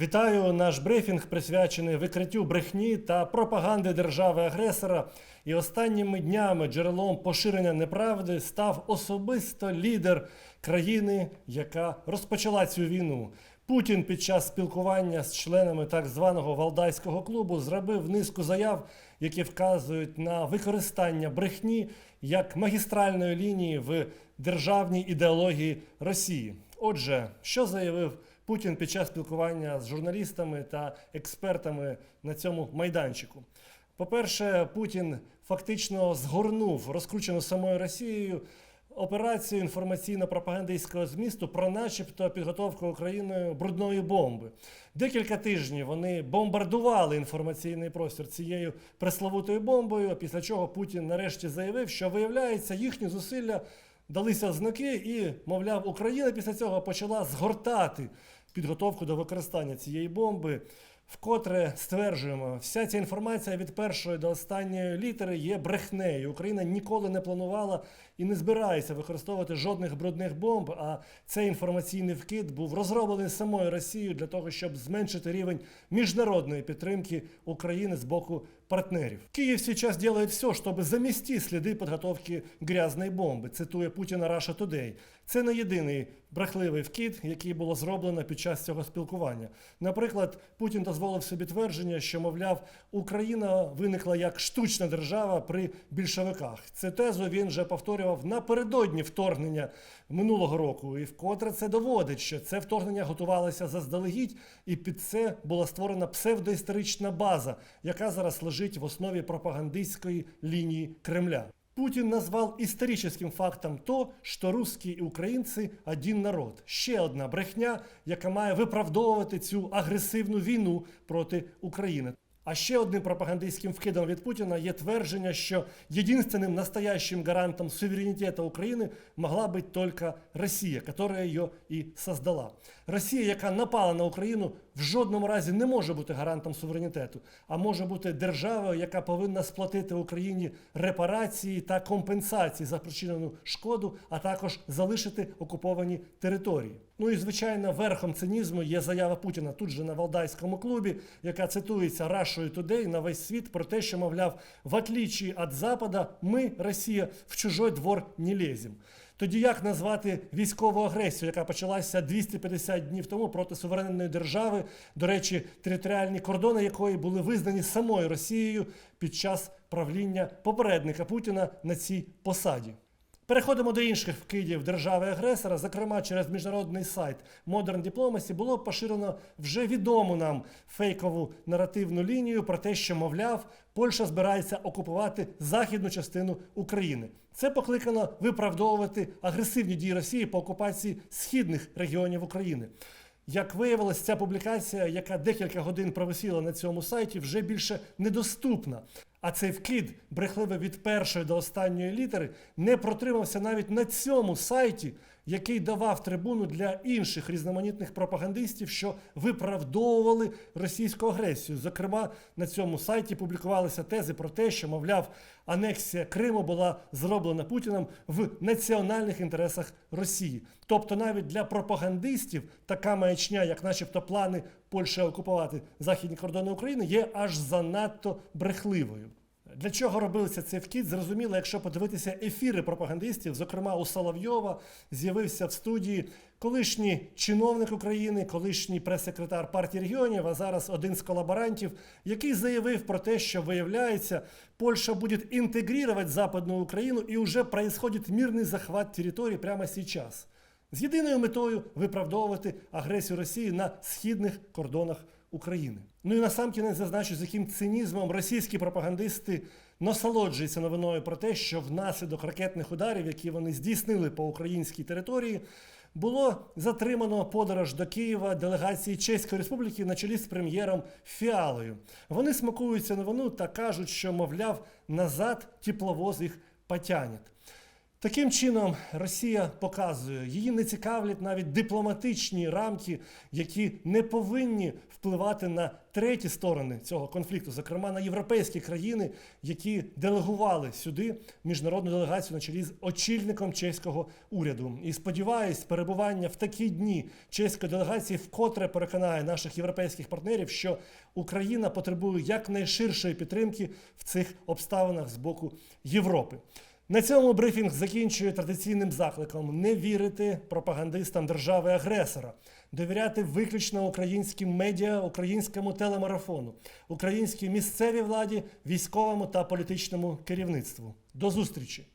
Вітаю наш брифінг присвячений викриттю брехні та пропаганди держави-агресора. І останніми днями джерелом поширення неправди став особисто лідер країни, яка розпочала цю війну. Путін під час спілкування з членами так званого Валдайського клубу зробив низку заяв, які вказують на використання брехні як магістральної лінії в державній ідеології Росії. Отже, що заявив Путін під час спілкування з журналістами та експертами на цьому майданчику? По-перше, Путін фактично згорнув розкручену самою Росією операцію інформаційно-пропагандистського змісту про начебто підготовку Україною брудної бомби. Декілька тижнів вони бомбардували інформаційний простір цією пресловутою бомбою, після чого Путін нарешті заявив, що виявляється їхні зусилля далися знаки, і, мовляв, Україна після цього почала згортати підготовку до використання цієї бомби. Вкотре стверджуємо, вся ця інформація від першої до останньої літери є брехнею. Україна ніколи не планувала і не збирається використовувати жодних брудних бомб. А цей інформаційний вкид був розроблений самою Росією для того, щоб зменшити рівень міжнародної підтримки України з боку партнерів. Київ сейчас делает все, чтобы замести сліди підготовки грязної бомби. Цитує Путіна Russia Today. Це не єдиний брехливий вкид, який було зроблено під час цього спілкування. Наприклад, Путін дозволив собі твердження, що, мовляв, Україна виникла як штучна держава при більшовиках. Цю тезу він вже повторював напередодні вторгнення минулого року, і вкотре це доводить, що це вторгнення готувалося заздалегідь, і під це була створена псевдоісторична база, яка зараз лежить в основі пропагандистської лінії Кремля. Путін назвав історичним фактом то, що русські і українці один народ. Ще одна брехня, яка має виправдовувати цю агресивну війну проти України. А ще одним пропагандистським вкидом від Путіна є твердження, що єдинственним настоящим гарантом суверенітету України могла бути тільки Росія, яка її і создала. Росія, яка напала на Україну, в жодному разі не може бути гарантом суверенітету, а може бути державою, яка повинна сплатити Україні репарації та компенсації за причинену шкоду, а також залишити окуповані території. Ну і звичайно, верхом цинізму є заява Путіна тут же на Валдайському клубі, яка цитується Russian Today на весь світ про те, що мовляв, в отличие від Запада, ми, Росія, в чужой двор не лезем. Тоді як назвати військову агресію, яка почалася 250 днів тому проти суверенної держави, до речі, територіальні кордони якої були визнані самою Росією під час правління попередника Путіна на цій посаді? Переходимо до інших вкидів держави-агресора. Зокрема, через міжнародний сайт Modern Diplomacy було поширено вже відому нам фейкову наративну лінію про те, що, мовляв, Польща збирається окупувати західну частину України. Це покликано виправдовувати агресивні дії Росії по окупації східних регіонів України. Як виявилось, ця публікація, яка декілька годин провисіла на цьому сайті, вже більше недоступна. А цей вкид, брехливий від першої до останньої літери, не протримався навіть на цьому сайті, який давав трибуну для інших різноманітних пропагандистів, що виправдовували російську агресію. Зокрема, на цьому сайті публікувалися тези про те, що, мовляв, анексія Криму була зроблена Путіним в національних інтересах Росії. Тобто, навіть для пропагандистів така маячня, як, начебто, плани Польщі окупувати західні кордони України, є аж занадто брехливою. Для чого робився цей вкид, зрозуміло, якщо подивитися ефіри пропагандистів, зокрема у Соловйова, з'явився в студії колишній чиновник України, колишній прес-секретар партії регіонів, а зараз один з колаборантів, який заявив про те, що виявляється, Польща буде інтегрувати Западну Україну і вже происходит мирний захват території прямо зараз. З єдиною метою виправдовувати агресію Росії на східних кордонах України. Ну і насамкінець зазначу, з яким цинізмом російські пропагандисти насолоджуються новиною про те, що внаслідок ракетних ударів, які вони здійснили по українській території, було затримано подорож до Києва делегації Чеської Республіки на чолі з прем'єром Фіалою. Вони смакуються новину та кажуть, що, мовляв, назад тепловоз їх потягне. Таким чином, Росія показує, її не цікавлять навіть дипломатичні рамки, які не повинні впливати на треті сторони цього конфлікту, зокрема на європейські країни, які делегували сюди міжнародну делегацію на чолі з очільником чеського уряду. І сподіваюсь, перебування в такі дні чеської делегації вкотре переконає наших європейських партнерів, що Україна потребує якнайширшої підтримки в цих обставинах з боку Європи. На цьому брифінг закінчує традиційним закликом не вірити пропагандистам держави-агресора, довіряти виключно українським медіа, українському телемарафону, українській місцевій владі, військовому та політичному керівництву. До зустрічі!